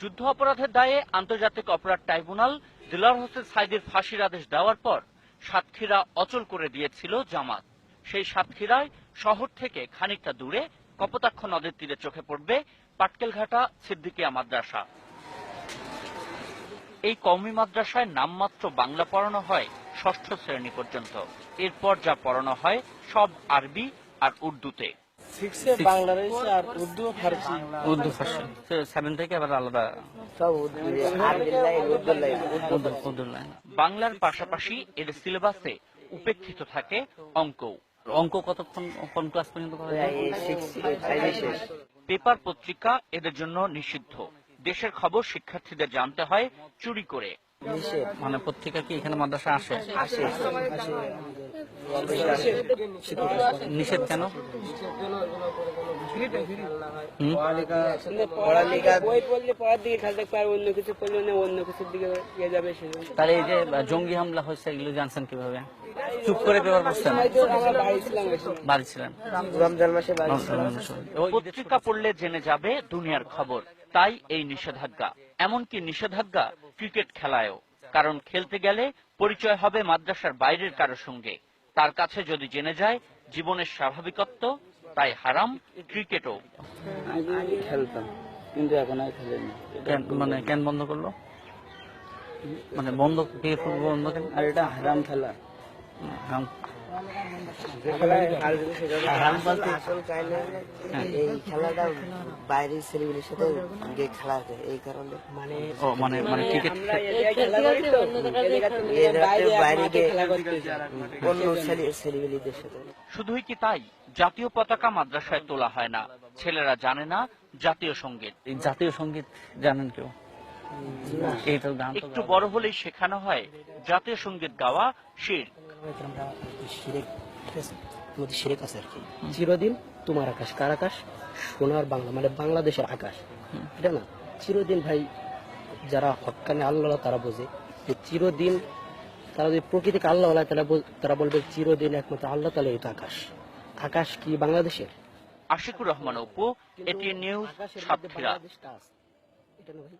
যুদ্ধ অপরাধের দায়ে আন্তর্জাতিক অপরাধ ট্রাইব্যুনাল দিলার হোসেন সাইদের ফাঁসির আদেশ দেওয়ার পর সাতক্ষীরা অচল করে দিয়েছিল জামাত। সেই সাতক্ষীরায় শহর থেকে খানিকটা দূরে কপোতাক্ষ নদের তীরে চোখে পড়বে পাটকেলঘাটা সিদ্দিকিয়া মাদ্রাসা। এই কওমি মাদ্রাসায় নামমাত্র বাংলা পড়ানো হয় ষষ্ঠ শ্রেণি পর্যন্ত। এরপর যা পড়ানো হয় সব আরবি আর উর্দুতে। সিক্সে বাংলা রয়েছে আর উর্দু ফার্সি উর্দু ফার্সি সেভেন থেকে আবার আলাদা। বাংলার পাশাপাশি এর সিলেবাসে উপেক্ষিত থাকে অঙ্ক। অঙ্ক কতক্ষণ কোন ক্লাস পর্যন্ত করা যায়? পেপার পত্রিকা এদের জন্য নিষিদ্ধ। দেশের খবর শিক্ষার্থীদের জানতে হয় চুরি করে। মানে পত্রিকা কি এখানে মাদ্রাসা আসে? নিষেধ কেন? তাহলে এই যে জঙ্গি হামলা হয়েছে এগুলো জানছেন কীভাবে? চুপ করে পেপার পড়ছেন বাড়ি ছিলেন। রমজান মাসে পত্রিকা পড়লে জেনে যাবে দুনিয়ার খবর তাই এই নিষেধাজ্ঞা। এমনকি নিষেধাজ্ঞা ক্রিকেট খেলায়ও। কারণ খেলতে গেলে পরিচয় হবে মাদ্রাসার বাইরের কারও সঙ্গে। তার কাছে যদি জেনে যায় জীবনের স্বাভাবিকত্ব তাই হারাম ক্রিকেটও। খেলতাম কিন্তু এখন আর খেলে না। মানে কেন বন্ধ করল? মানে বন্ধ বন্ধ আর এটা হারাম খেলা। হারাম। এই খেলাটা বাইরের ছেলেগুলির সাথে খেলা হয় এই কারণে। মানে মানে মানে ক্রিকেট শুধুই কি তাই? জাতীয় পতাকা মাদ্রাসায় তোলা হয় না। ছেলেরা জানে না জাতীয় সংগীত। এই জাতীয় সংগীত জানেন কেউ? গান একটু বড় হলেই শেখানো হয় জাতীয় সংগীত গাওয়া শির। শিরেক আছে আর কি। চিরদিন তোমার আকাশ কার আকাশ? সোনার বাংলা মানে বাংলাদেশের আকাশ। এটা না? চিরদিন ভাই যারা হকানে আল্লাহ তারা বোঝে যে চিরদিন তারা যদি প্রকৃতিকে আল্লাহ তারা তারা বলবে চিরদিন একমাত্র আল্লাহ তালা আকাশ। আকাশ কি বাংলাদেশের? আশিকুর রহমান অপু এটি নিউজ সাতক্ষীরা। এটা না ভাই?